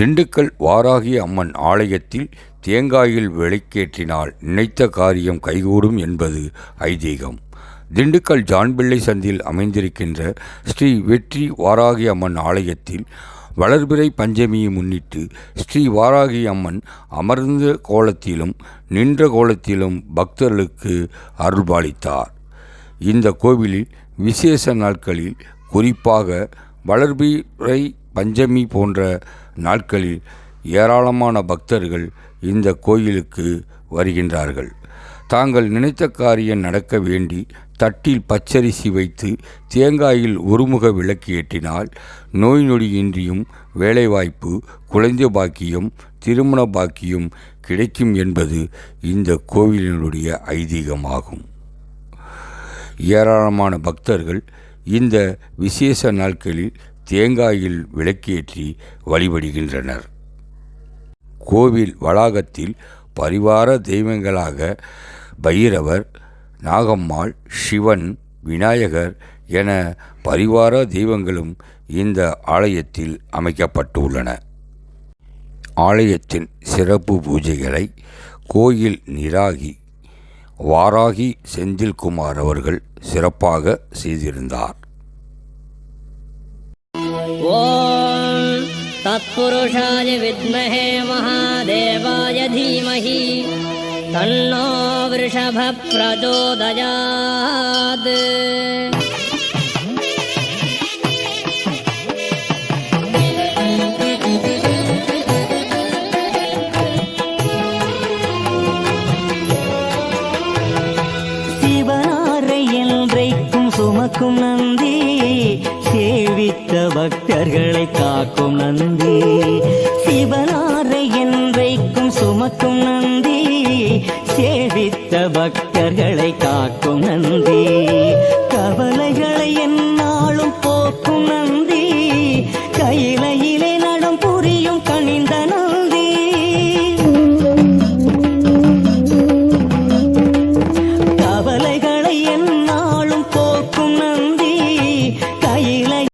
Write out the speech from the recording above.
திண்டுக்கல் வாராகி அம்மன் ஆலயத்தில் தேங்காயில் விளக்கேற்றினால் நினைத்த காரியம் கைகூடும் என்பது ஐதீகம். திண்டுக்கல் ஜான்பிள்ளை சந்தில் அமைந்திருக்கின்ற ஸ்ரீ வெற்றி வாராகி அம்மன் ஆலயத்தில் வளர்பிறை பஞ்சமியை முன்னிட்டு ஸ்ரீ வாராகி அம்மன் அமர்ந்த கோலத்திலும் நின்ற கோலத்திலும் பக்தர்களுக்கு அருள்பாலித்தார். இந்த கோவிலில் விசேஷ நாட்களில் குறிப்பாக வளர்பிறை பஞ்சமி போன்ற நாட்களில் ஏராளமான பக்தர்கள் இந்த கோயிலுக்கு வருகின்றார்கள். தாங்கள் நினைத்த காரியம் நடக்க வேண்டி தட்டில் பச்சரிசி வைத்து தேங்காயில் ஒருமுக விளக்கு ஏற்றினால் நோய் நொடியின்றியும் வேலைவாய்ப்பு குழந்தை பாக்கியம் திருமண பாக்கியம் கிடைக்கும் என்பது இந்த கோவிலினுடைய ஐதீகமாகும். ஏராளமான பக்தர்கள் இந்த விசேஷ நாட்களில் தேங்காயில் விளக்கேற்றி வழிபடுகின்றனர். கோவில் வளாகத்தில் பரிவார தெய்வங்களாக பைரவர் நாகம்மாள் சிவன் விநாயகர் என பரிவார தெய்வங்களும் இந்த ஆலயத்தில் அமைக்கப்பட்டுள்ளன. ஆலயத்தின் சிறப்பு பூஜைகளை கோயில் நிராகி வாராகி செந்தில்குமார் அவர்கள் சிறப்பாக செய்திருந்தார். ॐ तत्पुरुषाय विद्महे महादेवाय धीमहि तन्नो वृषभः प्रचोदयात् சிவனாரை என்றைக்கும் சுமக்கும் நந்தி பிடித்த பக்தர்களை காக்கும் நந்தி. சிவனாரை என்றைக்கும் சுமக்கும் நந்தி. சேவித்த பக்தர்களை காக்கும் நந்தி.